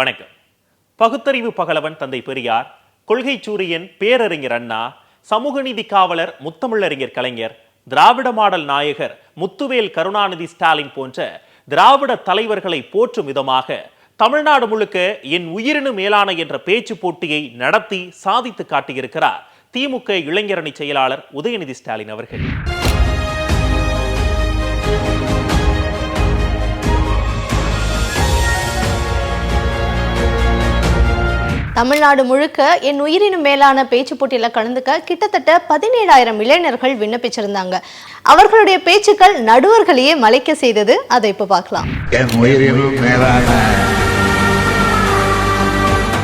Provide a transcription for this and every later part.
வணக்கம். பகுத்தறிவு பகலவன் தந்தை பெரியார் கொள்கை சூரியன் பேரறிஞர் அண்ணா சமூக நீதி காவலர் முத்தமிழறிஞர் கலைஞர் திராவிட மாடல் நாயகர் முத்துவேல் கருணாநிதி ஸ்டாலின் போன்ற திராவிட தலைவர்களை போற்றும் விதமாக தமிழ்நாடு முழுக்க என் உயிரினு மேலான என்ற பேச்சு போட்டியை நடத்தி சாதித்து காட்டியிருக்கிறார் திமுக இளைஞரணி செயலாளர் உதயநிதி ஸ்டாலின் அவர்கள். தமிழ்நாடு முழுக்க என் உயிரினும் மேலான பேச்சு போட்டியில கலந்துக்க கிட்டத்தட்ட பதினேழாயிரம் இளைஞர்கள் விண்ணப்பிச்சிருந்தாங்க. அவர்களுடைய பேச்சுக்கள் நடுவர்களையே மலைக்க செய்தது. அதை இப்ப பார்க்கலாம். என் உயிரினும் மேலான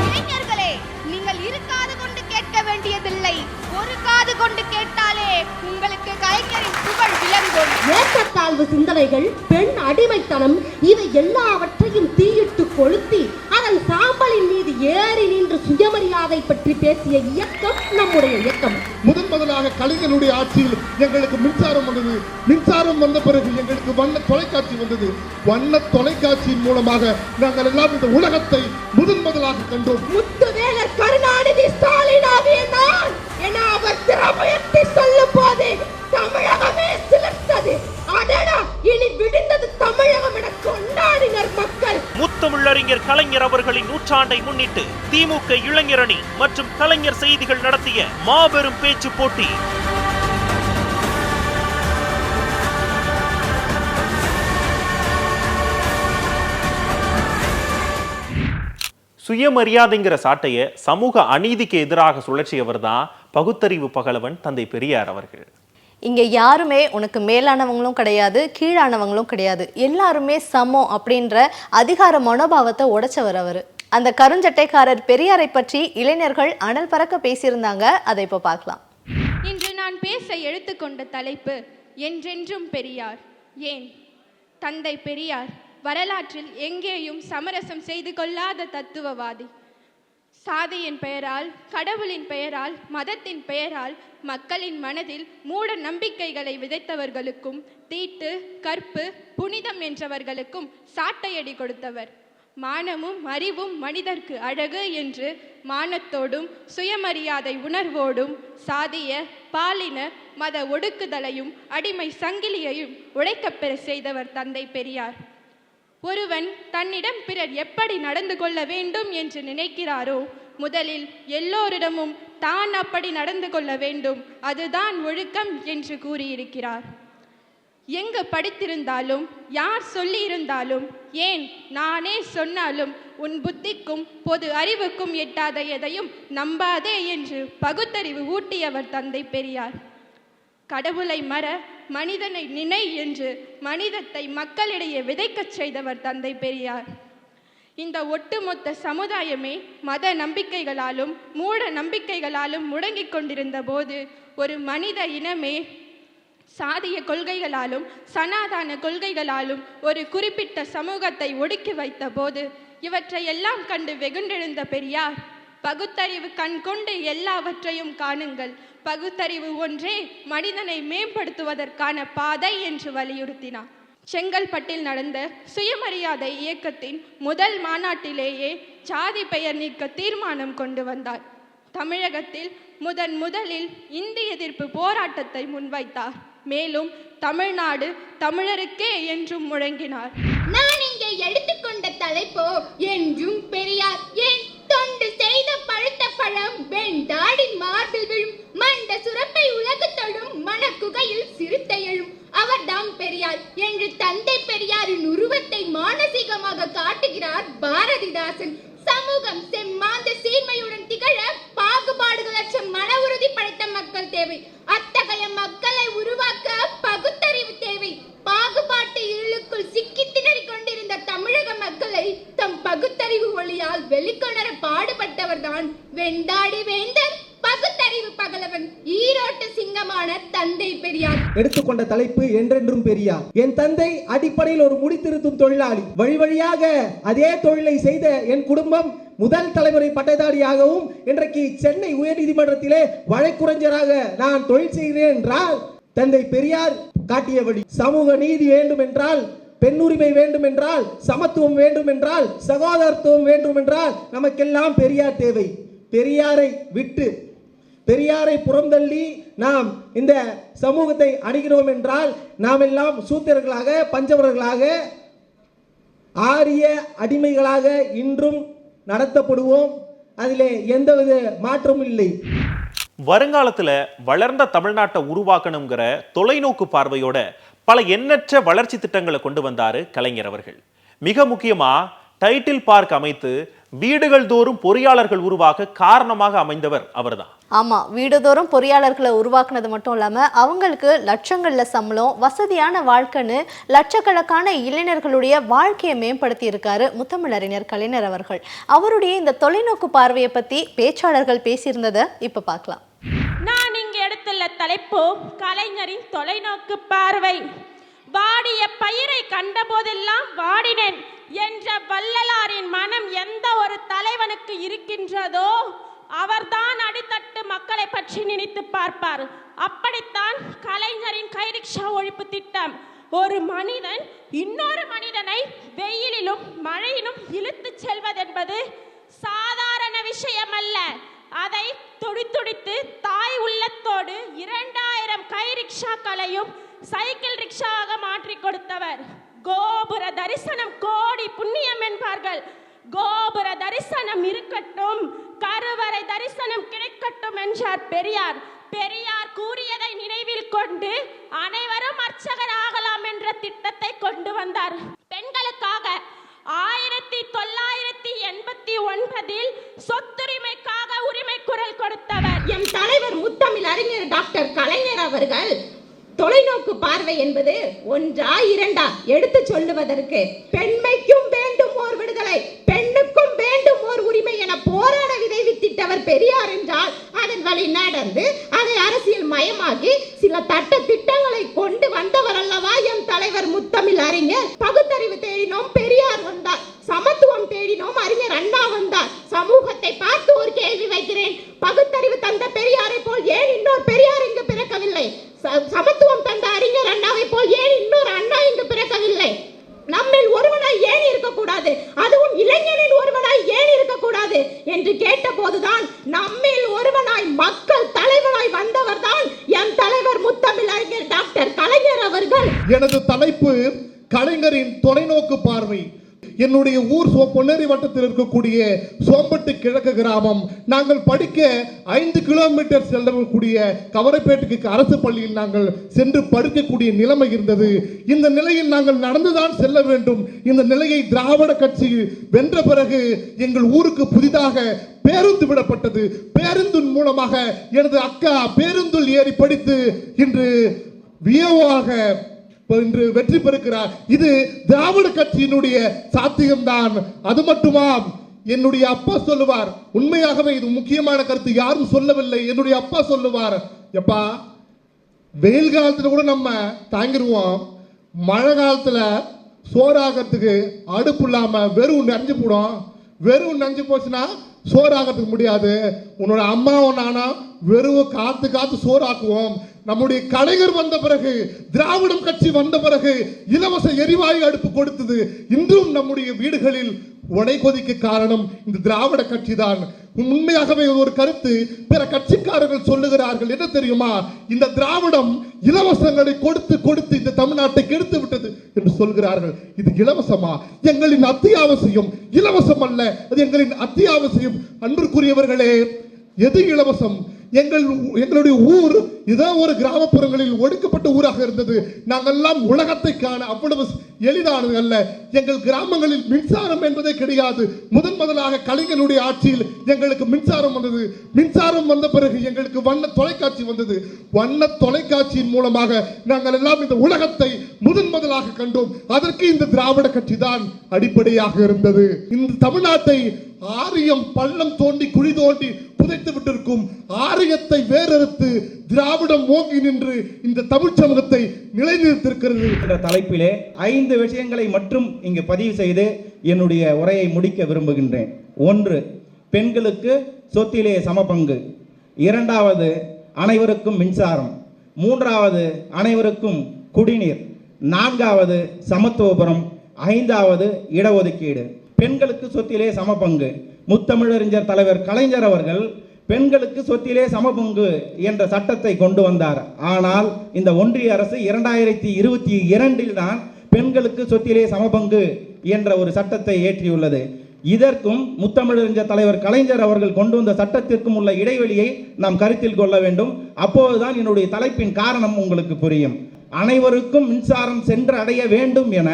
இளைஞர்களே நீங்கள் இரு காது கொண்டு கேட்க வேண்டியதில்லை. ஒரு காது கொண்டு கேட்டாலே உங்களுக்கு கலைஞரின் புகழ் விளங்கும். ஏற்றத்தாழ்வு சிந்தனைகள் பெண் அடிமைத்தனம் இவை எல்லாவற்றையும் தீயிட்டு கொளுத்தி அதன் சாம்பலின் மீது ஏறி சுயமரியாதை பற்றி பேசிய இயக்கம் நம்முடைய இயக்கம். முதன் முதலாக கலைஞருடைய ஆட்சியில் எங்களுக்கு மின்சாரம் வந்தது. மின்சாரம் வந்த பிறகு எங்களுக்கு வண்ண தொலைக்காட்சி வந்தது. வண்ண தொலைக்காட்சியின் மூலமாக நாங்கள் எல்லாம் இந்த உலகத்தை முதன் முதலாக கண்டோம். முத்துவேலர் கருணாநிதி ஸ்டாலின் ஆகிய நான். என அவர் திறமையத்தை சொல்லும் போது தமிழகமே சிலர்த்தது. அடடா இனி விடுந்தது தமிழகம் என கொண்டாடினர் மக்கள். முத்தமிழறிஞர் கலைஞர் அவர்களின் நூற்றாண்டை முன்னிட்டு திமுக இளைஞரணி மற்றும் கலைஞர் செய்திகள் நடத்திய மாபெரும் பேச்சு போட்டி. சுயமரியாதைங்கிற சாட்டைய சமூக அநீதிக்கு எதிராக சுழற்சியவர் தான் பகுத்தறிவு பகலவன் தந்தை பெரியார் அவர்கள். இங்க யாருமே உனக்கு மேலானவங்களும் கிடையாது கீழானவங்களும் கிடையாது. எல்லாருமே சமம் அப்படின்ற அதிகார மனோபாவத்தை உடைச்சவர் அவர். அந்த கருஞ்சட்டைக்காரர் பெரியாரை பற்றி இளைஞர்கள் அனல் பறக்க பேசியிருந்தாங்க. அதை இப்ப பார்க்கலாம். இன்று நான் பேச எடுத்துக்கொண்ட தலைப்பு என்றென்றும் பெரியார். ஏன்? தந்தை பெரியார் வரலாற்றில் எங்கேயும் சமரசம் செய்து கொள்ளாத தத்துவவாதி. சாதியின் பெயரால் கடவுளின் பெயரால் மதத்தின் பெயரால் மக்களின் மனதில் மூட நம்பிக்கைகளை விதைத்தவர்களுக்கும் தீட்டு கற்பு புனிதம் என்றவர்களுக்கும் சாட்டையடி கொடுத்தவர். மானமும் அறிவும் மனிதர்க்கு அழகு என்று மானத்தோடும் சுயமரியாதை உணர்வோடும் சாதிய பாலின மத ஒடுக்குதலையும் அடிமை சங்கிலியையும் உழைக்கப்பெற செய்தவர் தந்தை பெரியார். ஒருவன் தன்னிடம் பிறர் எப்படி நடந்து கொள்ள வேண்டும் என்று நினைக்கிறாரோ முதலில் எல்லோரிடமும் தான் அப்படி நடந்து கொள்ள வேண்டும் அதுதான் ஒழுக்கம் என்று கூறியிருக்கிறார். எங்கு படித்திருந்தாலும் யார் சொல்லியிருந்தாலும் ஏன் நானே சொன்னாலும் உன் புத்திக்கும் பொது அறிவுக்கும் எட்டாத எதையும் நம்பாதே என்று பகுத்தறிவு ஊட்டியவர் தந்தை பெரியார். கடவுளை மற மனிதனை நினை என்று மனிதத்தை மக்களிடையே விதைக்கச் செய்தவர் தந்தை பெரியார். இந்த ஒட்டுமொத்த சமுதாயமே மத நம்பிக்கைகளாலும் மூட நம்பிக்கைகளாலும் முடங்கிக் கொண்டிருந்த போது ஒரு மனித இனமே சாதிய கொள்கைகளாலும் சனாதான கொள்கைகளாலும் ஒரு குறிப்பிட்ட சமூகத்தை ஒடுக்கி வைத்த போது இவற்றையெல்லாம் கண்டு வெகுண்டெழுந்த பெரியார். பகுத்தறிவு கண்கொண்டு எல்லாவற்றையும் காணுங்கள். பகுத்தறிவு ஒன்றே மனிதனை மேம்படுத்துவதற்கான பாதை என்று வலியுறுத்தினார். செங்கல்பட்டில் நடந்த சுயமரியாதை இயக்கத்தின் முதல் மாநாட்டிலேயே சாதி பெயர் நீக்க தீர்மானம் கொண்டு வந்தார். தமிழகத்தில் முதன் முதலில் இந்தி எதிர்ப்பு போராட்டத்தை முன்வைத்தார். மேலும் தமிழ்நாடு தமிழருக்கே என்றும் முழங்கினார். நான் இங்கே எடுத்துக்கொண்ட தலைப்போ என்றும் பெரியார் என் செய்த பழுத்த பழம் என்றும் பெரியார். என் தந்தை அடிப்படையில் ஒரு முடித்திருத்தும் தொழிலாளி. வழி வழியாக அதே தொழிலை செய்த என் குடும்பம் முதல் தலைமுறை பட்டதாரியாகவும் இன்றைக்கு சென்னை உயர்நீதிமன்றத்திலே வழக்குரைஞராக நான் தொழில் செய்கிறேன் என்றால் தந்தை பெரியார் காட்டிய வழி. சமூக நீதி வேண்டும் என்றால் பெண்ணுரிமை வேண்டும் என்றால் சமத்துவம் வேண்டும் என்றால் சகோதரத்துவம் வேண்டும் என்றால் நமக்கெல்லாம் பெரியார் தேவை. பெரியாரை விட்டு பெரியாரை புறந்தள்ளி நாம் இந்த சமூகத்தை அணுகிறோம் என்றால் நாம் எல்லாம் சூத்திரர்களாக பஞ்சவர்களாக ஆரிய அடிமைகளாக இன்றும் நடத்தப்படுவோம். அதிலே எந்தவித மாற்றமும் இல்லை. வருங்காலத்தில் வளர்ந்த தமிழ்நாட்டை உருவாக்கணுங்கிற தொலைநோக்கு பார்வையோட பல எண்ணற்ற வளர்ச்சி திட்டங்களை கொண்டு வந்தார் கலைஞர் அவர்கள். மிக முக்கியமாக டைட்டில் பார்க் அமைத்து வீடுகள் தோறும் பொறியாளர்கள் உருவாக காரணமாக அமைந்தவர் அவர்தான். ஆமா வீடுதோறும் பொறியாளர்களை உருவாக்குனது மட்டும் இல்லாம அவங்களுக்கு லட்சங்கள்ல சம்பளம் வசதியான வாழ்க்கைன்னு லட்சக்கணக்கான இளைஞர்களுடைய வாழ்க்கையை மேம்படுத்தி இருக்காரு முத்தமிழறிஞர் கலைஞர் அவர்கள். அவருடைய இந்த தொலைநோக்கு பார்வையை பத்தி பேச்சாளர்கள் பேசியிருந்ததை இப்ப பார்க்கலாம். நான் இங்கு எடுத்துள்ள தலைப்பு கலைஞரின் தொலைநோக்கு பார்வை. வாடிய பயிரை கண்டபோதெல்லாம் வாடினேன். என்ற வள்ளலாரின் மனம் எந்த ஒரு தலைவனுக்கு இருக்கின்றதோ அவர்தான் அடித்தட்டு மக்களை பற்றி நினைத்து பார்ப்பார். அப்படித்தான் கலைஞரின் கைரிக்ஷா ஒழிப்பு திட்டம். ஒரு மனிதன் இன்னொரு மனிதனை வெயிலிலும் மழையிலும் இழுத்துச் செல்வதென்பது சாதாரண விஷயம் அல்ல அதை துடித்துடித்து தாய் உள்ளத்தோடு இரண்டாயிரம் கைரிக்ஷாக்களையும் ரிக்ஷாக்களையும் சைக்கிள் ரிக்ஷாவாக மாற்றி கொடுத்தவர். கோபுர தரிசனம் கோடி புண்ணியம் என்பார்கள். கோபுர தரிசனம் இருக்கட்டும் கருவறை தரிசனம் கிடைக்கட்டும் என்றார் பெரியார். பெரியார் கூறியதை நினைவில் கொண்டு அனைவரும் அர்ச்சகர் ஆகலாம் என்ற திட்டத்தை கொண்டு வந்தார். பெண்களுக்காக ஆயிரத்தி தொள்ளாயிரத்தி எண்பத்தி ஒன்பதில் சொத்துரிமைக்காக உரிமை குரல் கொடுத்தவர். எம் தலைவர் முத்தமிழ் அறிஞர் டாக்டர் கலைஞர் அவர்கள் தொலைநோக்கு பார்வை என்பது ஒன்றா இரண்டா எடுத்து சொல்லுவதற்கு பெண்மைக்கும் வேண்டும் ஓர் விடுதலை பெண்ணுக்கும் வேண்டும் ஓர் உரிமை என போராட விதை வித்திட்டவர் பெரியார் என்றால் அதன் வழி நடந்து அதை அரசியல் மயமாக்கி சில தட்ட திட்டங்களை கொண்டு வந்தவர் அல்லவா? எம் தலைவர் முத்தமிழ் அறிஞர். பகுத்தறிவு தேடினோம் பெரியார் வந்தார். சமத்துவம் தேடினோம் அறிஞர் அண்ணா வந்தார். சமூகத்தை பார்த்து ஒரு கேள்வி வைக்கிறேன். பகுத்தறிவு தந்த பெரியாரை போல் ஏன் இன்னொரு பெரியாரின் சமத்துவம் தந்த அறிஞர் அண்ணாவை போல் ஏன் இன்னொரு அண்ணா இங்கு பிறக்கவில்லை? நம்மில் ஒருவனாய் ஏன் இருக்கக்கூடாது? அதுவும் இளைஞனில் ஒருவனாய் ஏன் இருக்கக்கூடாது? என்று கேட்டபோதுதான் நம்மில் ஒருவனாய் மக்கள் தலைவனாய் வந்தவர்தான் என் தலைவர் முத்தமிழ் அறிஞர் டாக்டர் கலைஞர் அவர்கள். எனது தலைப்பு என்னுடைய ஊர் பொன்னேரி வட்டத்தில் இருக்கக்கூடிய சோம்பட்டு கிழக்கு கிராமம். நாங்கள் படிக்க ஐந்து கிலோமீட்டர் செல்லக்கூடிய கவரைப்பேட்டுக்கு அரசு பள்ளியில் நாங்கள் சென்று படிக்கக்கூடிய நிலைமை இருந்தது. இந்த நிலையில் நாங்கள் நடந்துதான் செல்ல வேண்டும். இந்த நிலையை திராவிட கட்சி வென்ற பிறகு எங்கள் ஊருக்கு புதிதாக பேருந்து விடப்பட்டது. பேருந்தின் மூலமாக எனது அக்கா பேருந்தில் ஏறி படித்து இன்று வியோவாக இன்று வெற்றி பெறுகிறார். இது திராவிட கட்சியினுடைய சாத்தியம்தான். அது மட்டுமா? என்னுடைய அப்பா சொல்லுவார். உண்மையாகவே இது முக்கியமான கருத்து. யாரும் சொல்லவில்லை. என்னுடைய அப்பா சொல்லுவார். எப்பா வெயில் காலத்துல கூட நம்ம தாங்கிடுவோம் மழை காலத்துல சோறாகிறதுக்கு அடுப்பு இல்லாம வெறும் நஞ்சு போடும். வெறும் நஞ்சு போச்சுன்னா சோறாகிறதுக்கு முடியாது. உன்னோட அம்மாவும் நானும் வெறும் காத்து காத்து சோறாக்குவோம். நம்முடைய கலைஞர் வந்த பிறகு திராவிடம் கட்சி வந்த பிறகு இலவச எரிவாயு அடுப்பு கொடுத்தது. இன்றும் நம்முடைய வீடுகளில் உடை கொதிக்கு காரணம் இந்த திராவிட கட்சி தான் உண்மையாகவே ஒரு கருத்து பிற கட்சிக்காரர்கள் சொல்லுகிறார்கள். என்ன தெரியுமா? இந்த திராவிடம் இலவசங்களை கொடுத்து கொடுத்து இந்த தமிழ்நாட்டை கெடுத்து விட்டது என்று சொல்கிறார்கள். இது இலவசமா? எங்களின் அத்தியாவசியம் இலவசம் அல்ல. அது எங்களின் அத்தியாவசியம். அன்பிற்குரியவர்களே எது இலவசம்? எங்கள் எங்களுடைய ஊர் இதோ ஒரு கிராமப்புறங்களில் ஒடுக்கப்பட்ட ஊராக இருந்தது. நாங்கெல்லாம் உலகத்தை காண அவ்வளவு எளிதானது அல்ல. எங்கள் கிராமங்களில் மின்சாரம் என்பதே கிடையாது. முதன் முதலாக கலைஞனுடைய ஆட்சியில் எங்களுக்கு மின்சாரம் வந்தது. மின்சாரம் வந்த பிறகு எங்களுக்கு வண்ண தொலைக்காட்சி வந்தது. வண்ண தொலைக்காட்சியின் மூலமாக நாங்கள் எல்லாம் இந்த உலகத்தை முதன் முதலாக கண்டோம். அதற்கு இந்த திராவிட கட்சி தான் அடிப்படையாக இருந்தது. இந்த தமிழ்நாட்டை ஆரியம் பள்ளம் தோண்டி குழி தோண்டி புதைத்து விட்டிருக்கும் ஆரியத்தை வேறறுத்து திராவிடம் ஓங்கி நின்று இந்த தமிழ் சமூகத்தை நிலைநிறுத்திருக்கிறது என்ற தலைப்பிலே ஐந்து விஷயங்களை மட்டும் இங்கு பதிவு செய்து என்னுடைய உரையை முடிக்க விரும்புகின்றேன். ஒன்று பெண்களுக்கு சொத்திலே சமபங்கு. இரண்டாவது அனைவருக்கும் மின்சாரம். மூன்றாவது அனைவருக்கும் குடிநீர். நான்காவது சமத்துவபுரம். ஐந்தாவது இடஒதுக்கீடு. பெண்களுக்கு சொத்திலே சமபங்கு முத்தமிழறிஞர் தலைவர் கலைஞர் அவர்கள் பெண்களுக்கு சொத்திலே சமபங்கு என்ற சட்டத்தை கொண்டு வந்தார். ஆனால் இந்த ஒன்றிய அரசு இரண்டாயிரத்தி இருபத்தி இரண்டில் தான் பெண்களுக்கு சொத்திலே சமபங்கு என்ற ஒரு சட்டத்தை இயற்றியுள்ளது இதற்கும் முத்தமிழறிஞர் தலைவர் கலைஞர் அவர்கள் கொண்டு வந்த சட்டத்திற்கும் உள்ள இடைவெளியை நாம் கருத்தில் கொள்ள வேண்டும். அப்போதுதான் என்னுடைய தலைப்பின் காரணம் உங்களுக்கு புரியும். அனைவருக்கும் மின்சாரம் சென்று அடைய வேண்டும் என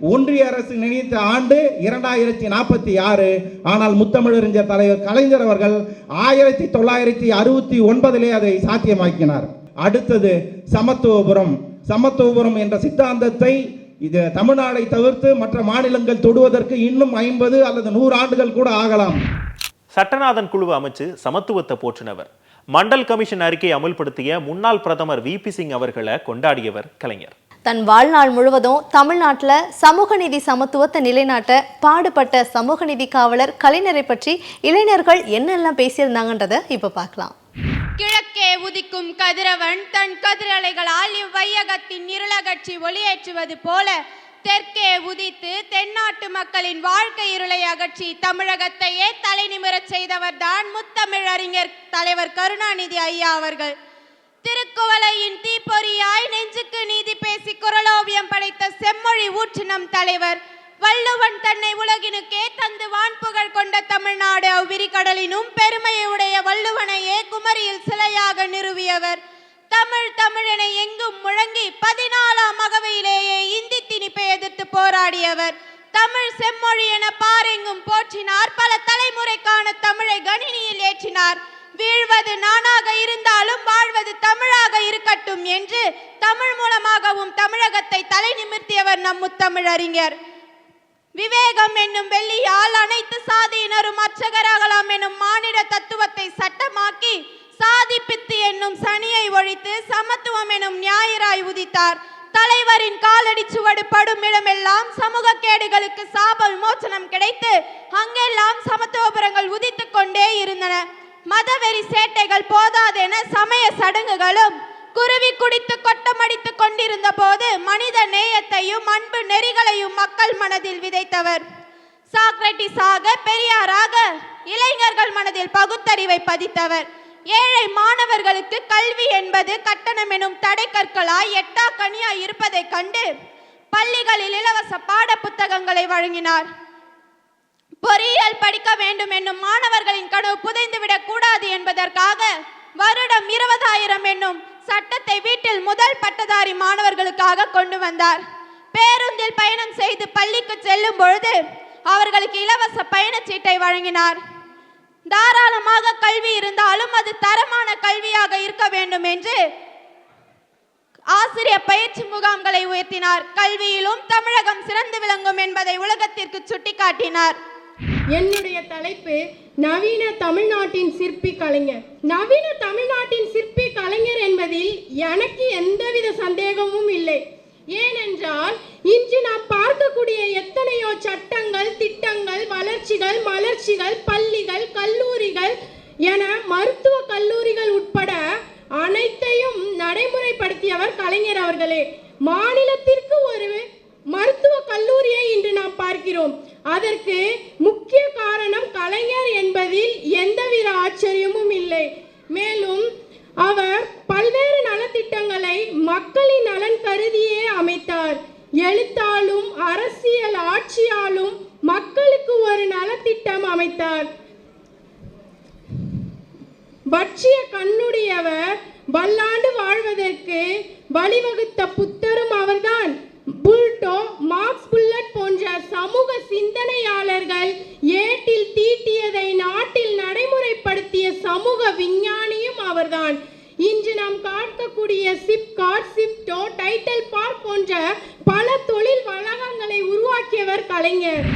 ஒன்றிய அரசு நினைத்த ஆண்டு இரண்டாயிரத்தி நாற்பத்தி ஆறு. ஆனால் முத்தமிழறிஞர் தலைவர் கலைஞர் அவர்கள் ஆயிரத்தி தொள்ளாயிரத்தி அறுபத்தி ஒன்பதிலே அதை சாத்தியமாக்கினார். அடுத்தது சமத்துவபுரம். சமத்துவபுரம் என்ற சித்தாந்தத்தை இது தமிழ்நாடை தவிர்த்து மற்ற மாநிலங்கள் தொடுவதற்கு இன்னும் ஐம்பது அல்லது நூறு ஆண்டுகள் கூட ஆகலாம். சட்டநாதன் குழுவை அமைச்சு சமத்துவத்தை போற்றினவர். மண்டல் கமிஷன் அறிக்கையை அமுல்படுத்திய முன்னாள் பிரதமர் வி பி சிங் அவர்களை கொண்டாடியவர் கலைஞர். தன் வாழ்நாள் முழுவதும் தமிழ்நாட்டுல சமூக நீதி சமத்துவத்தை நிலைநாட்ட பாடுபட்ட சமூக நீதி காவலர் கலைஞரை பற்றி இளைஞர்கள் என்னெல்லாம் பேசியிருந்தாங்கன்றத இப்ப பார்க்கலாம். கிழக்கே உதிக்கும் கதிரவன் தன் கதிரலைகளால் இவ்வையகத்தின் இருளகற்றி ஒளியேற்றுவது போல தெற்கே உதித்து தென்னாட்டு மக்களின் வாழ்க்கை இருளை அகற்றி தமிழகத்தையே தலை நிமிரச் செய்தவர்தான் முத்தமிழறிஞர் தலைவர் கருணாநிதி ஐயா அவர்கள். திருக்குவளையின் தீப்பொறியாய் நெஞ்சுக்கு நீதி பேசி குரலோவியம் படைத்த செம்மொழி ஊற்றினம் தலைவர். வள்ளுவன் தன்னை உலகினுக்கே தந்து வான்புகழ் கொண்ட தமிழ்நாடு அவ்விரிகடலினும் பெருமையுடைய வள்ளுவனையே குமரியில் சிலையாக நிறுவியவர். தமிழ் தமிழனை எங்கும் முழங்கி பதினாலாம் அகவையிலேயே இந்தி திணிப்பை எதிர்த்து போராடியவர். தமிழ் செம்மொழி என பாரெங்கும் போற்றினார். பல தலைமுறைக்கான தமிழை கணினியில் ஏற்றினார். வீழ்வது நானாக இருந்தாலும் வாழ்வது தமிழாக இருக்கட்டும் என்று தமிழ் மூலமாகவும் தமிழகத்தை தலை நிமிர்த்தியவர் நம் முத்தமிழறிஞர் விவேகம் என்னும் வெள்ளியால் அனைத்து சாதியினரும் அர்ச்சகராகலாம் எனும் மானிட தத்துவத்தை சட்டமாக்கி சாதி பித்து என்னும் சனியை ஒழித்து சமத்துவம் எனும் ஞாயிறாய் உதித்தார். தலைவரின் காலடி சுவடு படும் இடமெல்லாம் சமூக கேடுகளுக்கு சாப விமோசனம் கிடைத்து அங்கெல்லாம் சமத்துவபுரங்கள் உதித்து கொண்டே இருந்தன. மதவெறி சேட்டைகள் போதாதென சமய சடங்குகளும் குருவி குடித்து கொட்டமடித்துக் கொண்டிருந்த போது மனித நேயத்தையும் அன்பு நெறிகளையும் மக்கள் மனதில் விதைத்தவர். சாக்ரட்டிஸாக பெரியாராக இளைஞர்கள் மனதில் பகுத்தறிவை பதித்தவர். ஏழை மாணவர்களுக்கு கல்வி என்பது கட்டணம் எனும் தடை கற்களாய் எட்டா கனியாய் இருப்பதைக் கண்டு பள்ளிகளில் இலவச பாட புத்தகங்களை வழங்கினார். பொறியியல் படிக்க வேண்டும் என்னும் மாணவர்களின் கனவு புதைந்துவிடக் கூடாது என்பதற்காக வருடம் இருபதாயிரம் என்னும் சட்டத்தை வீட்டில் முதல் பட்டதாரி மாணவர்களுக்காக கொண்டு வந்தார். பேருந்தில் பயணம் செய்து பள்ளிக்கு செல்லும் பொழுது அவர்களுக்கு இலவச பயணச்சீட்டை வழங்கினார். தாராளமாக கல்வி இருந்தாலும் அது தரமான கல்வியாக இருக்க வேண்டும் என்று ஆசிரியர் பயிற்சி முகாம்களை உயர்த்தினார். கல்வியிலும் தமிழகம் சிறந்து விளங்கும் என்பதை உலகத்திற்கு சுட்டிக்காட்டினார். என்னுடைய தலைப்பு நவீன தமிழ்நாட்டின் சிற்பி கலைஞர். நவீன தமிழ்நாட்டின் சிற்பி கலைஞர் என்பதில் எனக்கு எந்தவித சந்தேகமும் இல்லை. ஏனென்றால் இன்று நாம் பார்க்கக்கூடிய எத்தனையோ சட்டங்கள் திட்டங்கள் வளர்ச்சிகள் மலர்ச்சிகள் பள்ளிகள் கல்லூரிகள் என மருத்துவ கல்லூரிகள் உட்பட அனைத்தையும் நடைமுறைப்படுத்தியவர் கலைஞர் அவர்களே. மாநிலத்திற்கு ஒரு மருத்துவ கல்லூரியை இன்று நாம் பார்க்கிறோம். அதற்கு முக்கிய காரணம் கலைஞர் என்பதில் எந்தவித ஆச்சரியமும் இல்லை மேலும் அவர் பல்வேறு நலத்திட்டங்களை மக்களின் நலன் கருதியே அமைத்தார் எழுத்தாலும் அரசியல் ஆட்சியாலும் மக்களுக்கு ஒரு நலத்திட்டம் அமைத்தார் பட்சிய கண்ணுடையவர் பல்லாண்டு வாழ்வதற்கு வழிவகுத்த புத்தரும் அவர்தான் புல்டோ மார்க்ஸ் புல்லட் போன்ற சமூக சிந்தனையாளர்கள் ஏட்டில் தீட்டியதை நாட்டில் நடைமுறைப்படுத்திய சமூக விஞ்ஞானியும் அவர்தான் இன்று நாம் பார்க்கக்கூடிய சிப்காட் சிப்டோ டைட்டில் பார்க் போன்ற பல தொழில் வளாகங்களை உருவாக்கியவர் கலைஞர்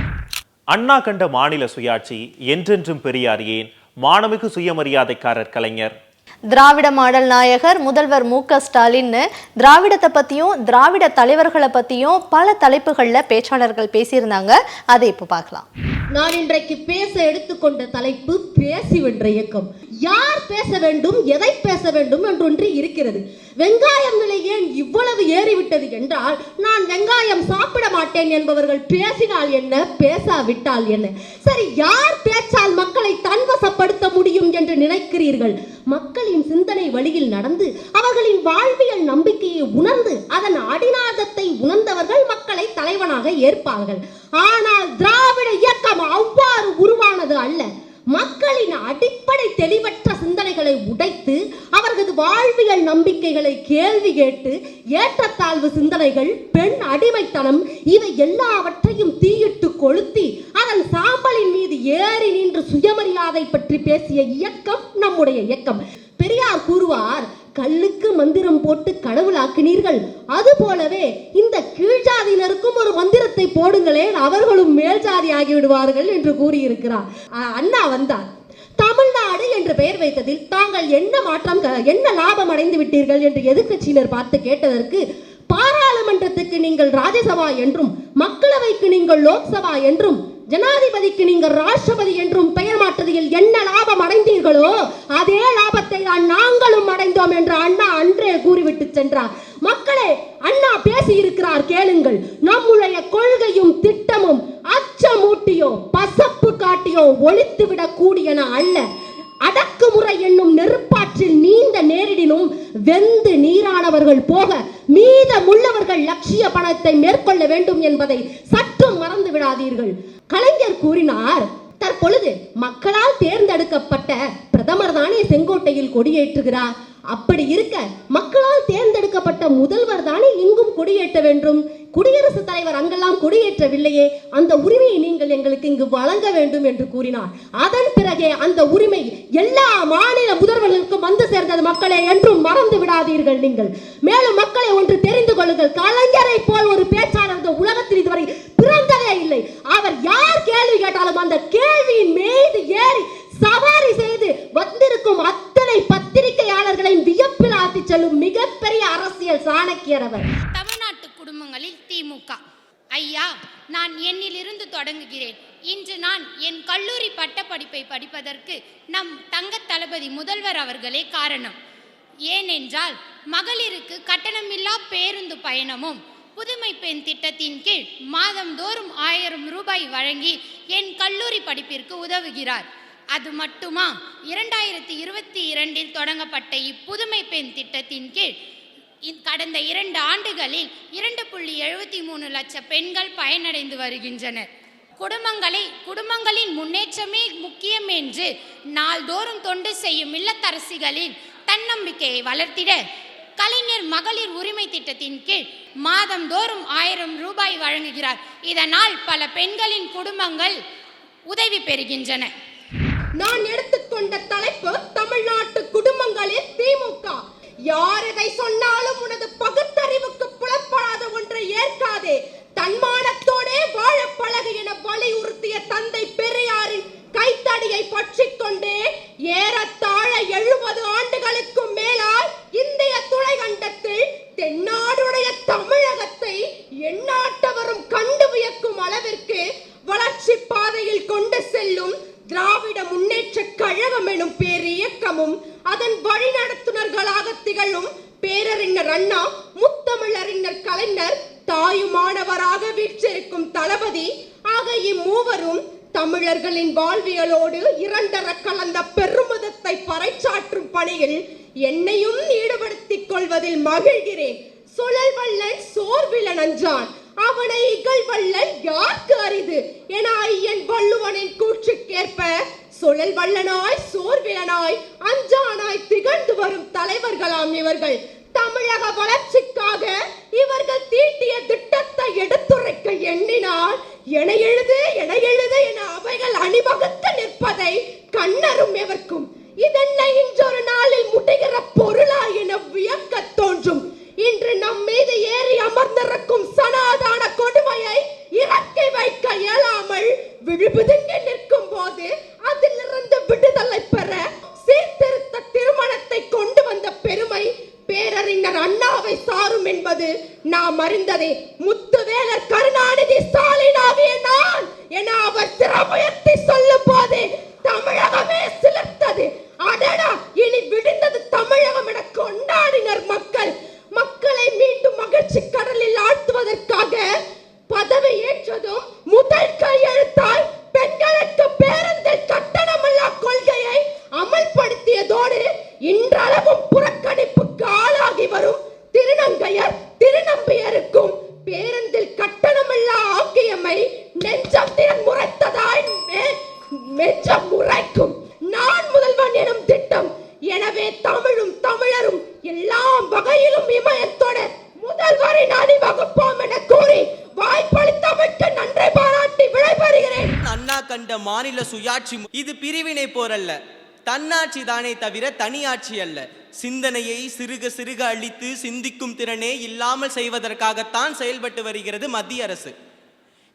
அண்ணா கண்ட மாநில சுயாட்சி என்றென்றும் பெரியார் ஏன் மாணமிகு சுயமரியாதைக்காரர் கலைஞர். திராவிட மாடல் நாயகர் முதல்வர் மு க ஸ்டாலின்னு திராவிடத்தை பத்தியும் திராவிட தலைவர்களை பத்தியும் பல தலைப்புகள்ல பேச்சாளர்கள் பேசியிருந்தாங்க. அதை இப்போ பார்க்கலாம். நான் இன்றைக்கு பேச எடுத்துக்கொண்ட தலைப்பு பேசி வென்ற இயக்கம். யார் பேச வேண்டும் எதை பேச வேண்டும் என்றொன்று இருக்கிறது. வெங்காயம் விலை ஏன் இவ்வளவு ஏறிவிட்டது என்றால் நான் வெங்காயம் சாப்பிட மாட்டேன் என்பவர்கள் பேசினால் என்ன பேசாவிட்டால் என்ன? சரி யார் பேச்சால் மக்களை தன்வசப்படுத்த முடியும் என்று நினைக்கிறீர்கள்? மக்களின் சிந்தனை வழியில் நடந்து அவர்களின் வாழ்வியல் நம்பிக்கையை உணர்ந்து அதன் அடிநாதத்தை உணர்ந்தவர்கள் மக்களை தலைவனாக ஏற்பார்கள். ஆனால் திராவிட இயக்கம் அவ்வாறு உருவானது அல்ல. மக்களின் அடிப்படை தெளிவற்ற சிந்தனைகளை உடைத்து அவர்களது வாழ்வியல் நம்பிக்கைகளை கேள்வி கேட்டு ஏற்றத்தாழ்வு சிந்தனைகள் பெண் அடிமைத்தனம் இவை எல்லாவற்றையும் தீயிட்டு கொளுத்தி அதன் சாம்பலின் மீது ஏறி நின்று சுயமரியாதை பற்றி பேசிய இயக்கம் நம்முடைய இயக்கம். பெரியார் கூறுவார் கல்லுக்கு மந்திரம் போட்டு கடவுளாக்கினீர்கள். அது போலவே இந்த கீழ்ஜாதியினருக்கும் ஒரு மந்திரத்தை போடுங்களேன். அவர்களும் மேல் ஜாதி விடுவார்கள் என்று கூறியிருக்கிறார். அண்ணா வந்தார். தமிழ்நாடு என்று பெயர் வைத்ததில் தாங்கள் என்ன மாற்றம் என்ன லாபம் அடைந்து விட்டீர்கள் என்று எதிர்க்கட்சியினர் பார்த்து கேட்டதற்கு பாராளுமன்றத்துக்கு நீங்கள் ராஜ்யசபா என்றும் மக்களவைக்கு நீங்கள் லோக்சபா என்றும் ஜனாதிபதிக்கு நீங்கள் ராஷ்டிரபதி என்றும் பெயர் மாற்றதில் என்ன லாபம் அடைந்தீர்களோ அதே லாபத்தை தான் நாங்களும் அடைந்தோம் என்று அண்ணா அன்றே கூறிவிட்டு சென்றார். மக்களே அண்ணா பேசி இருக்கிறார் கேளுங்கள். நம்முடைய கொள்கையும் திட்டமும் அச்சமூட்டியோ பசப்பு காட்டியோ ஒழித்துவிடக் கூடியன அல்ல. அடக்குமுறை என்னும் நெருப்பாற்றில் நீந்த நேரிடினும் வெந்து நீரானவர்கள் போக மீதமுள்ளவர்கள் லட்சிய பணத்தை மேற்கொள்ள வேண்டும் என்பதை சற்றும் மறந்து விடாதீர்கள். கலைஞர் கூறினார் தற்பொழுது மக்களால் தேர்ந்தெடுக்கப்பட்ட பிரதமர் தானே செங்கோட்டையில் கொடியேற்றுகிறார். அப்படி இருக்க மக்களால் தேர்ந்தெடுக்கப்பட்ட முதல்வர் தானே இங்கும் கொடியேற்ற வேண்டும். குடியரசுத் தலைவர் அங்கெல்லாம் கொடியேற்றவில்லையே. அந்த உரிமையை நீங்கள் எங்களுக்கு இங்கு வழங்க வேண்டும் என்று கூறினார். அதன் பிறகே அந்த உரிமை எல்லா மாநில முதல்வர்களுக்கும் வந்து சேர்ந்தது மக்களே என்றும் மறந்து விடாதீர்கள் நீங்கள். மேலும் மக்களை ஒன்று தெரிந்து கொள்ளுங்கள். கலைஞரை போல் ஒரு பேச்சாளர் இந்த உலகத்தில் இதுவரை பிறந்ததே இல்லை. அவர் யார் கேள்வி கேட்டாலும் அந்த கேள்வியின் மீது ஏறி சவாரி செய்து வந்திருக்கும் அத்தனை பத்திரிகையாளர்களையும் வியப்பில் ஆத்தி செல்லும் மிகப்பெரிய அரசியல் சாணக்கியர் அவர். ஐயா நான் என்னிலிருந்து தொடங்குகிறேன். இன்று நான் என் கல்லூரி பட்டப்படிப்பை படிப்பதற்கு நம் தங்க தளபதி முதல்வர் அவர்களே காரணம். ஏனென்றால் மகளிருக்கு கட்டணமில்லா பேருந்து பயணமும் புதுமை பெண் திட்டத்தின் கீழ் மாதந்தோறும் ஆயிரம் ரூபாய் வழங்கி என் கல்லூரி படிப்பிற்கு உதவுகிறார். அது மட்டுமா? இரண்டாயிரத்தி இருபத்தி இரண்டில் தொடங்கப்பட்ட இப்புதுமை பெண் திட்டத்தின் கீழ் கடந்த இரண்டு ஆண்டுகளில் இரண்டு புள்ளி எழுபத்தி மூணு லட்ச பெண்கள் பயனடைந்து வருகின்றனர். குடும்பங்களை குடும்பங்களின் முன்னேற்றமே முக்கியம் என்று நாள்தோறும் தொண்டு செய்யும் இல்லத்தரசிகளின் தன்னம்பிக்கையை வளர்த்திட கலைஞர் மகளிர் உரிமை திட்டத்தின் கீழ் மாதந்தோறும் ஆயிரம் ரூபாய் வழங்குகிறார். இதனால் பல பெண்களின் குடும்பங்கள் உதவி பெறுகின்றன. நான் எடுத்துக்கொண்ட தலைப்பு தமிழ்நாட்டு குடும்பங்களில் திமுக. யார் எதை சொன்னாலும் உனது பகுத்தறிவுக்கு புலப்படாத ஒன்றை ஏற்காதே. தன்மானத்தோடே வாழ பழகு என வலியுறுத்திய தந்தை பெரியாரின் கைத்தடியை பற்றி கொண்டே ஏறத்தாழ எழுபது ஆண்டுகளுக்கும் மேலால் இந்திய துணைகண்டத்தில் தென்னாடுடைய தமிழகத்தை எண்ணாட்டவரும் கண்டு வியக்கும் அளவிற்கு வளர்ச்சி பாதையில் கொண்டு செல்லும் திராவிட முன்னேற்ற கழகம் எனும் பேர் இயக்கமும் அதன் வழிநடத்துனர்களாக திகழும் பேரறிஞர் அண்ணா முத்தமிழறிஞர் கலைஞர் தாயுமானவராக வீற்றிருக்கும் தளபதி ஆக இம்மூவரும் தமிழர்களின் வாழ்வியலோடு இரண்டர கலந்த பெருமிதத்தை பறைச்சாற்றும் பணியில் என்னையும் ஈடுபடுத்திக் கொள்வதில் மகிழ்கிறேன். சுழல்வல்லன் வல்லன் நஞ்சான் அவனை இகழ்வல்லன் யாருக்கு அரிது? என ஐயன் வள்ளுவனின் கூற்றுக்கேற்ப சுழல் வல்லனாய் சோர்விலனாய் அஞ்சானாய் திகழ்ந்து வரும் தலைவர்களாம் இவர்கள். தமிழக வளர்ச்சிக்காக இவர்கள் தீட்டிய திட்டத்தை எடுத்துரைக்க எண்ணினால் என எழுது என எழுது என அவைகள் அணிவகுத்து நிற்பதை கண்ணரும் எவர்க்கும். இதென்ன இன்றொரு நாளில் முடிகிற பொருளா என வியக்க தோன்றும். இன்று நம் மீது ஏறி அமர்ந்திருக்கும் சனாதான கொடுமையை இறக்கி வைக்க இயலாமல் விழுபுதுங்கி நிற்கும் போது அதிலிருந்து விடுதலை பெற சீர்திருத்த திருமணத்தை கொண்டு வந்த பெருமை பேரறிஞர் அண்ணாவை சாரும் என்பது நாம் அறிந்ததே. உழைக்கும். நான் முதல்வன் எனும் திட்டம். எனவே தமிழும் தமிழரும் எல்லாம் வகையிலும் இமயத்தோட முதல்வரின் அணிவகுப்போம் என கூறி வாய்ப்பளித்தமைக்கு நன்றி பாராட்டி விடைபெறுகிறேன். அண்ணா கண்ட மாநில சுயாட்சி இது பிரிவினை போரல்ல தன்னாட்சி தானே தவிர தனியாட்சி அல்ல. சிந்தனையை சிறுக சிறுக அழித்து சிந்திக்கும் திறனே இல்லாமல் செய்வதற்காகத்தான் செயல்பட்டு வருகிறது மத்திய அரசு.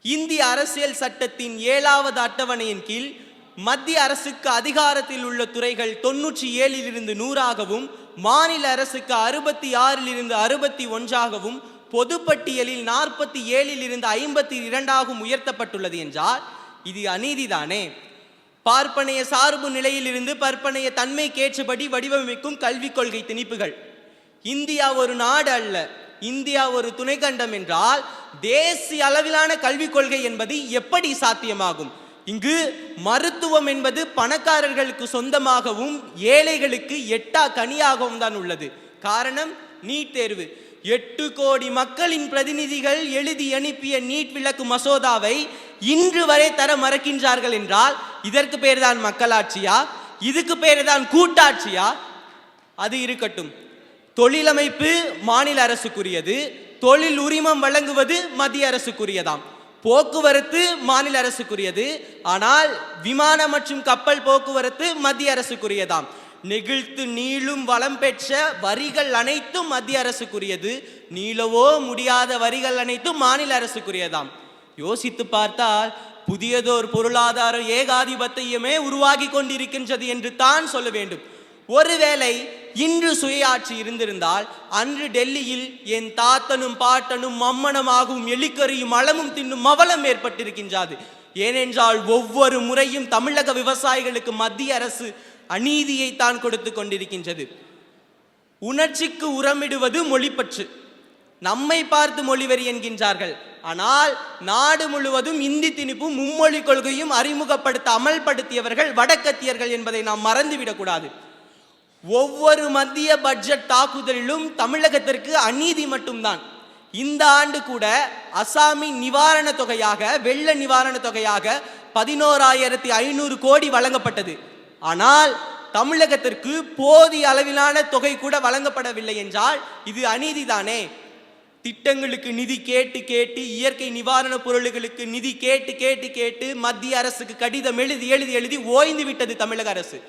இந்திய அரசியல் சட்டத்தின் ஏழாவது அட்டவணையின் கீழ் மத்திய அரசுக்கு அதிகாரத்தில் உள்ள துறைகள் தொன்னூற்றி ஏழிலிருந்து நூறாகவும் மாநில அரசுக்கு அறுபத்தி ஆறில் இருந்து அறுபத்தி ஒன்றாகவும் பொதுப்பட்டியலில் நாற்பத்தி ஏழில் இருந்து ஐம்பத்தி இரண்டாகவும் உயர்த்தப்பட்டுள்ளது என்றால் இது அநீதிதானே? பார்ப்பனைய சார்பு நிலையிலிருந்து பற்பனைய தன்மைக்கேற்றபடி வடிவமைக்கும் கல்விக் கொள்கை திணிப்புகள். இந்தியா ஒரு நாடு அல்ல இந்தியா ஒரு துணைக்கண்டம் என்றால் தேசிய அளவிலான கல்விக் கொள்கை என்பது எப்படி சாத்தியமாகும்? இங்கு மருத்துவம் என்பது பணக்காரர்களுக்கு சொந்தமாகவும் ஏழைகளுக்கு எட்டா கனியாகவும் தான் உள்ளது. காரணம் நீட் தேர்வு. எட்டு கோடி மக்களின் பிரதிநிதிகள் எழுதி அனுப்பிய நீட் விளக்கு மசோதாவை இன்று வரை தர மறக்கின்றார்கள் என்றால் இதற்கு பேர்தான் மக்களாட்சியா? இதுக்கு பேர் தான் கூட்டாட்சியா? அது இருக்கட்டும். தொழிலமைப்பு மாநில அரசுக்குரியது. தொழில் உரிமம் வழங்குவது மத்திய அரசுக்குரியதாம். போக்குவரத்து மாநில அரசுக்குரியது. ஆனால் விமான மற்றும் கப்பல் போக்குவரத்து மத்திய அரசுக்குரியதாம். நெகிழ்த்து நீளும் வளம் பெற்ற வரிகள் அனைத்தும் மத்திய அரசுக்குரியது. நீளவோ முடியாத வரிகள் அனைத்தும் மாநில அரசுக்குரியதாம். யோசித்து பார்த்தால் புதியதோர் பொருளாதார ஏகாதிபத்தியமே உருவாகி கொண்டிருக்கின்றது என்று தான் சொல்ல வேண்டும். ஒருவேளை இன்று சுயாட்சி இருந்திருந்தால் அன்று டெல்லியில் என் தாத்தனும் பாட்டனும் மம்மனமாகவும் எலிக்கறியும் அளமும் தின்னும் அவலம் ஏற்பட்டிருக்கின்றது. ஏனென்றால் ஒவ்வொரு முறையும் தமிழக விவசாயிகளுக்கு மத்திய அரசு அநீதியை தான் கொடுத்து கொண்டிருக்கின்றது. உணர்ச்சிக்கு உரமிடுவது மொழிப்பற்று. நம்மை பார்த்து மொழிவெறி என்கின்றார்கள். ஆனால் நாடு முழுவதும் இந்தி திணிப்பும் மும்மொழி கொள்கையும் அறிமுகப்படுத்த அமல்படுத்தியவர்கள் வடக்கத்தியர்கள் என்பதை நாம் மறந்துவிடக்கூடாது. ஒவ்வொரு மத்திய பட்ஜெட் தாக்குதலிலும் தமிழகத்திற்கு அநீதி மட்டும்தான். இந்த ஆண்டு கூட அசாமின் நிவாரண தொகையாக வெள்ள நிவாரண தொகையாக பதினோராயிரத்தி ஐநூறு கோடி வழங்கப்பட்டது. ஆனால் தமிழகத்திற்கு போதிய அளவிலான தொகை கூட வழங்கப்படவில்லை என்றால் இது அநீதி தானே? திட்டங்களுக்கு நிதி கேட்டு கேட்டு இயற்கை நிவாரண பொருள்களுக்கு நிதி கேட்டு கேட்டு கேட்டு மத்திய அரசுக்கு கடிதம் எழுதி எழுதி எழுதி ஓய்ந்து விட்டது தமிழக அரசு.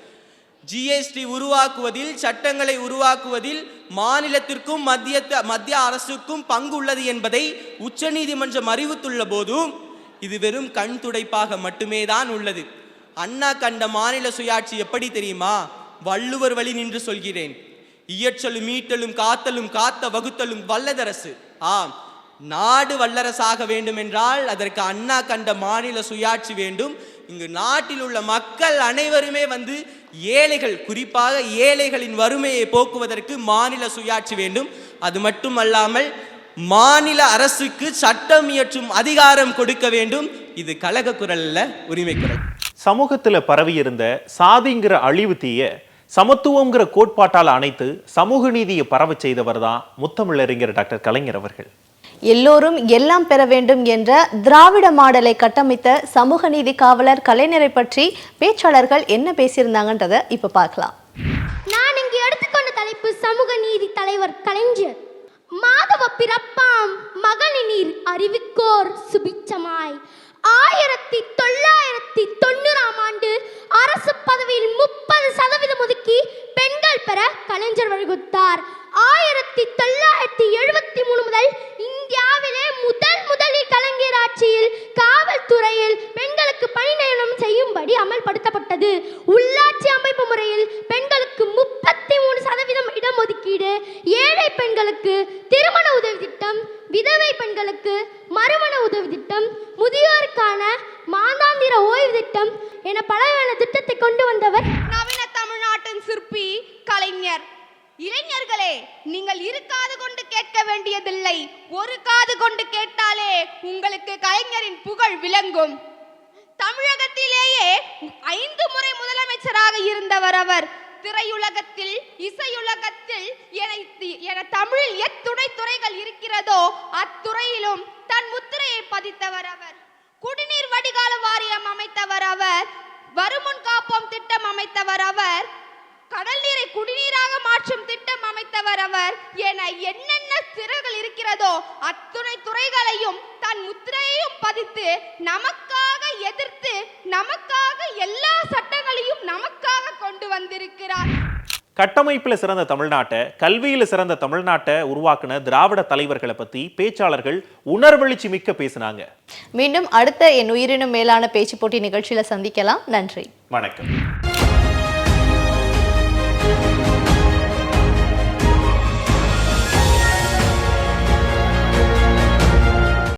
ஜிஎஸ்டி உருவாக்குவதில் சட்டங்களை உருவாக்குவதில் மாநிலத்திற்கும் மத்திய மத்திய அரசுக்கும் பங்கு உள்ளது என்பதை உச்சநீதிமன்றம் அறிவித்துள்ள போதும் இது வெறும் கண் துடைப்பாக மட்டுமே தான் உள்ளது. அண்ணா கண்ட மாநில சுயாட்சி எப்படி தெரியுமா? வள்ளுவர் வழி நின்று சொல்கிறேன். இயற்றலும் மீட்டலும் காத்தலும் காத்த வகுத்தலும் வல்லதரசு. ஆம் நாடு வல்லரசாக வேண்டும் என்றால் அதற்கு அண்ணா கண்ட மாநில சுயாட்சி வேண்டும். இங்கு நாட்டில் உள்ள மக்கள் அனைவருமே வந்து ஏழைகள் குறிப்பாக ஏழைகளின் வறுமையை போக்குவதற்கு மாநில சுயாட்சி வேண்டும். அது மட்டுமல்லாமல் மாநில அரசுக்கு சட்டம் இயற்றும் அதிகாரம் கொடுக்க வேண்டும். இது கழக குரல் அல்ல உரிமை குரல். சமூகத்தில் பரவியிருந்த சாதிங்கிற அழிவு தீய சமத்துவங்கிற கோட்பாட்டால் அனைத்து சமூக நீதியை பரவ செய்தவர் தான் முத்தமிழறிஞர் டாக்டர் கலைஞர் அவர்கள். எல்லோரும் எல்லாம் பெற வேண்டும் என்ற திராவிட மாடலை கட்டமைத்த சமூக நீதி காவலர் கலைஞரை பற்றி பேச்சாளர்கள் என்ன பேசியிருந்தாங்கன்றதை இப்ப பார்க்கலாம். நான் இங்கு எடுத்துக்கொண்ட தலைப்பு சமூக நீதி தலைவர் கலைஞர். மாதவ பிறப்பாம் மகளினீர் அறிவிக்கோர் சுபிச்சமாய் ஆயிரத்தி தொள்ளாயிரத்தி தொண்ணூறாம் ஆண்டு அரசு பதவியில் முப்பது சதவீதம் ஒதுக்கி பெண்கள் பெற கலைஞர் வழிகுத்தார் ஆயிரத்தி தொள்ளாயிரத்தி எழுபத்தி மூணு முதல் இந்தியாவிலே முதல் முதலில் கலைஞர் ஆட்சியில் காவல்துறையில் பெண்களுக்கு பணி நியமனம் செய்யும்படி அமல்படுத்தப்பட்டது. உள்ளாட்சி அமைப்பு முறையில் பெண்களுக்கு முப்பத்தி மூணு சதவீதம் இடஒதுக்கீடு ஏழை பெண்களுக்கு திருமண உதவி திட்டம் விதவை பெண்களுக்கு மறுமண உதவி திட்டம் முதியோருக்கான மாதாந்திர ஓய்வு திட்டம் என பலவகையான திட்டத்தை கொண்டு வந்தவர் நவீன தமிழ்நாட்டின் சிற்பி கலைஞர். இளைஞர்களே நீங்கள் இருக்காது கொண்டு கேட்க வேண்டியதில்லை. ஒரு காது கொண்டு கேட்டாலே உங்களுக்கு கலைஞரின் புகழ் விளங்கும். தமிழகத்திலேயே ஐந்து முறை முதலமைச்சராக இருந்தவர் அவர். திரையுலகத்தில் இசையுலகத்தில் என என தமிழில் எத்துணை துறைகள் இருக்கிறதோ அத்துறையிலும் தன் முத்திரையை பதித்தவர் அவர். குடிநீர் வடிகால வாரியம் அமைத்தவர் அவர். வருமுன் காப்போம் திட்டம் அமைத்தவர் அவர். கடல் நீரை குடிநீராக மாற்றும் திட்டம் அமைத்தவர் அவர். என என்னென்ன திறகள் இருக்கிறதோ அத்துணை துறைகளையும் தன் முத்திரையையும் பதித்து நமக்காக எதிர்த்து நமக்காக எல்லா சட்டங்களையும் நமக்காக கொண்டு வந்திருக்கிறார். கட்டமைப்புல சிறந்த தமிழ்நாட்டை கல்வியில சிறந்த தமிழ்நாட்டை உருவாக்குன திராவிட தலைவர்களை பத்தி பேச்சாளர்கள் உணர்வெழுச்சி மிக்க பேசினாங்க. மீண்டும் அடுத்த என் உயிரினும் மேலான பேச்சு போட்டி நிகழ்ச்சியில சந்திக்கலாம். நன்றி. வணக்கம்.